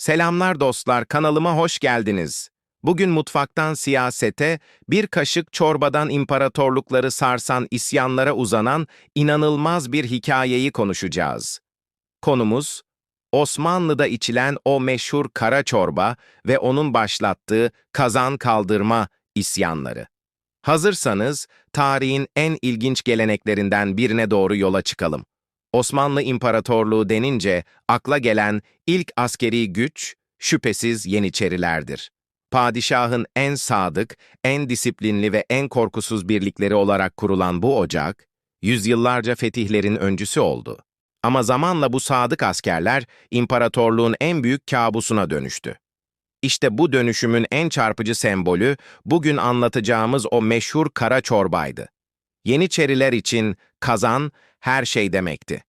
Selamlar dostlar, kanalıma hoş geldiniz. Bugün mutfaktan siyasete, bir kaşık çorbadan imparatorlukları sarsan isyanlara uzanan inanılmaz bir hikayeyi konuşacağız. Konumuz, Osmanlı'da içilen o meşhur kara çorba ve onun başlattığı kazan kaldırma isyanları. Hazırsanız, tarihin en ilginç geleneklerinden birine doğru yola çıkalım. Osmanlı İmparatorluğu denince akla gelen ilk askeri güç şüphesiz Yeniçerilerdir. Padişahın en sadık, en disiplinli ve en korkusuz birlikleri olarak kurulan bu ocak, yüzyıllarca fetihlerin öncüsü oldu. Ama zamanla bu sadık askerler imparatorluğun en büyük kabusuna dönüştü. İşte bu dönüşümün en çarpıcı sembolü bugün anlatacağımız o meşhur kara çorbaydı. Yeniçeriler için kazan her şey demekti.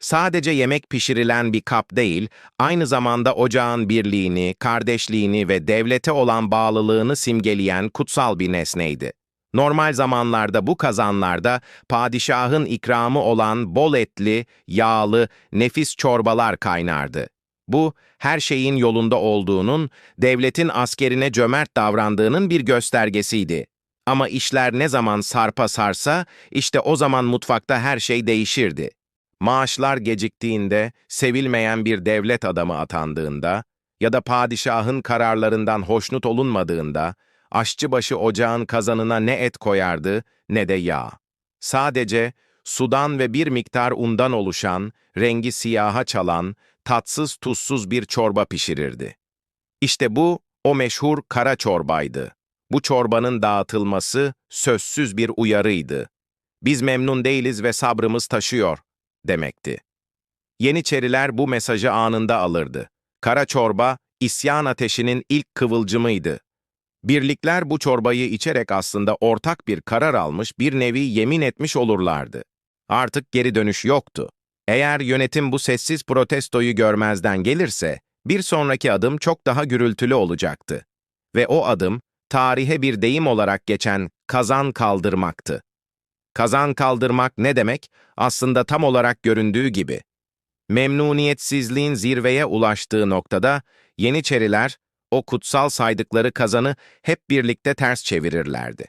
Sadece yemek pişirilen bir kap değil, aynı zamanda ocağın birliğini, kardeşliğini ve devlete olan bağlılığını simgeleyen kutsal bir nesneydi. Normal zamanlarda bu kazanlarda padişahın ikramı olan bol etli, yağlı, nefis çorbalar kaynardı. Bu, her şeyin yolunda olduğunun, devletin askerine cömert davrandığının bir göstergesiydi. Ama işler ne zaman sarpa sarsa, işte o zaman mutfakta her şey değişirdi. Maaşlar geciktiğinde, sevilmeyen bir devlet adamı atandığında ya da padişahın kararlarından hoşnut olunmadığında, aşçıbaşı ocağın kazanına ne et koyardı ne de yağ. Sadece sudan ve bir miktar undan oluşan, rengi siyaha çalan, tatsız tuzsuz bir çorba pişirirdi. İşte bu, o meşhur kara çorbaydı. Bu çorbanın dağıtılması sözsüz bir uyarıydı. Biz memnun değiliz ve sabrımız taşıyor, demekti. Yeniçeriler bu mesajı anında alırdı. Kara çorba, isyan ateşinin ilk kıvılcımıydı. Birlikler bu çorbayı içerek aslında ortak bir karar almış, bir nevi yemin etmiş olurlardı. Artık geri dönüş yoktu. Eğer yönetim bu sessiz protestoyu görmezden gelirse, bir sonraki adım çok daha gürültülü olacaktı. Ve o adım, tarihe bir deyim olarak geçen kazan kaldırmaktı. Kazan kaldırmak ne demek? Aslında tam olarak göründüğü gibi. Memnuniyetsizliğin zirveye ulaştığı noktada Yeniçeriler o kutsal saydıkları kazanı hep birlikte ters çevirirlerdi.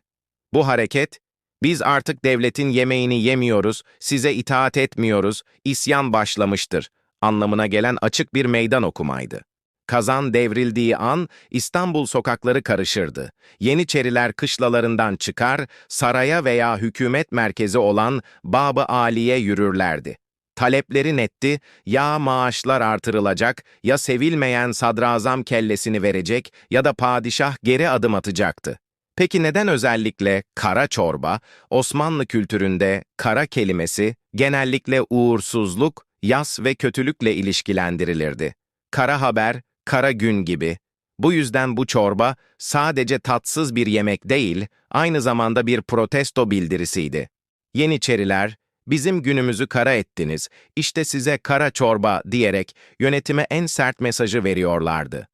Bu hareket, biz artık devletin yemeğini yemiyoruz, size itaat etmiyoruz, isyan başlamıştır anlamına gelen açık bir meydan okumaydı. Kazan devrildiği an İstanbul sokakları karışırdı. Yeniçeriler kışlalarından çıkar, saraya veya hükümet merkezi olan Bab-ı Ali'ye yürürlerdi. Talepleri netti, ya maaşlar artırılacak, ya sevilmeyen sadrazam kellesini verecek ya da padişah geri adım atacaktı. Peki neden özellikle kara çorba, Osmanlı kültüründe kara kelimesi genellikle uğursuzluk, yas ve kötülükle ilişkilendirilirdi? Kara haber, kara gün gibi. Bu yüzden bu çorba sadece tatsız bir yemek değil, aynı zamanda bir protesto bildirisiydi. Yeniçeriler, bizim günümüzü kara ettiniz, işte size kara çorba diyerek yönetime en sert mesajı veriyorlardı.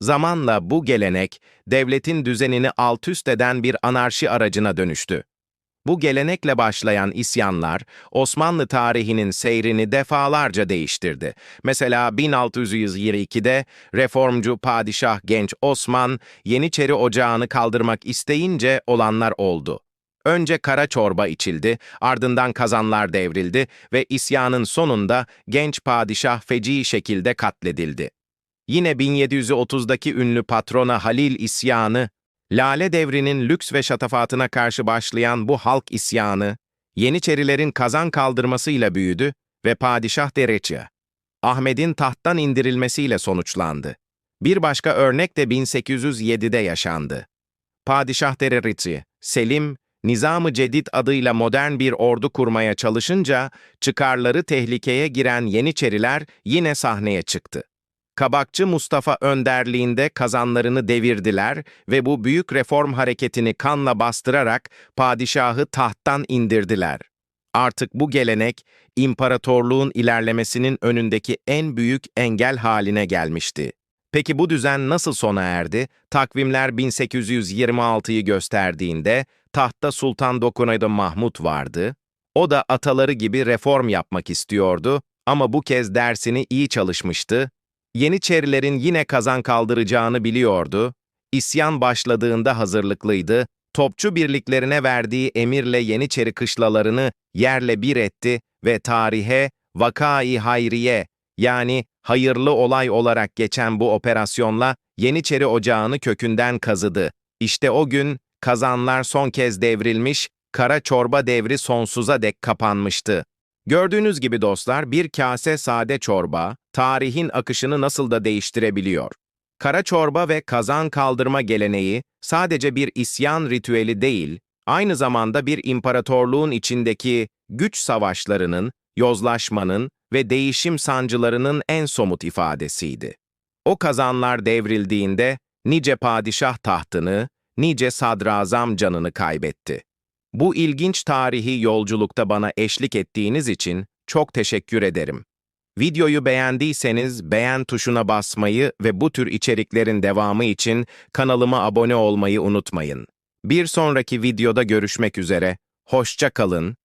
Zamanla bu gelenek, devletin düzenini alt üst eden bir anarşi aracına dönüştü. Bu gelenekle başlayan isyanlar, Osmanlı tarihinin seyrini defalarca değiştirdi. Mesela 1622'de reformcu padişah genç Osman, Yeniçeri Ocağı'nı kaldırmak isteyince olanlar oldu. Önce kara çorba içildi, ardından kazanlar devrildi ve isyanın sonunda genç padişah feci şekilde katledildi. Yine 1730'daki ünlü patrona Halil isyanı, Lale devrinin lüks ve şatafatına karşı başlayan bu halk isyanı, Yeniçerilerin kazan kaldırmasıyla büyüdü ve Padişah Dereçya, Ahmet'in tahttan indirilmesiyle sonuçlandı. Bir başka örnek de 1807'de yaşandı. Padişah Dereçya, Selim, Nizam-ı Cedid adıyla modern bir ordu kurmaya çalışınca, çıkarları tehlikeye giren Yeniçeriler yine sahneye çıktı. Kabakçı Mustafa önderliğinde kazanlarını devirdiler ve bu büyük reform hareketini kanla bastırarak padişahı tahttan indirdiler. Artık bu gelenek, imparatorluğun ilerlemesinin önündeki en büyük engel haline gelmişti. Peki bu düzen nasıl sona erdi? Takvimler 1826'yı gösterdiğinde tahtta Sultan Dokunadı Mahmut vardı. O da ataları gibi reform yapmak istiyordu ama bu kez dersini iyi çalışmıştı Yeniçerilerin yine kazan kaldıracağını biliyordu. İsyan başladığında hazırlıklıydı. Topçu birliklerine verdiği emirle Yeniçeri kışlalarını yerle bir etti ve tarihe Vakai Hayriye yani hayırlı olay olarak geçen bu operasyonla Yeniçeri ocağını kökünden kazıdı. İşte o gün kazanlar son kez devrilmiş, kara çorba devri sonsuza dek kapanmıştı. Gördüğünüz gibi dostlar bir kase sade çorba, tarihin akışını nasıl da değiştirebiliyor. Kara çorba ve kazan kaldırma geleneği sadece bir isyan ritüeli değil, aynı zamanda bir imparatorluğun içindeki güç savaşlarının, yozlaşmanın ve değişim sancılarının en somut ifadesiydi. O kazanlar devrildiğinde nice padişah tahtını, nice sadrazam canını kaybetti. Bu ilginç tarihi yolculukta bana eşlik ettiğiniz için çok teşekkür ederim. Videoyu beğendiyseniz beğen tuşuna basmayı ve bu tür içeriklerin devamı için kanalıma abone olmayı unutmayın. Bir sonraki videoda görüşmek üzere, hoşça kalın,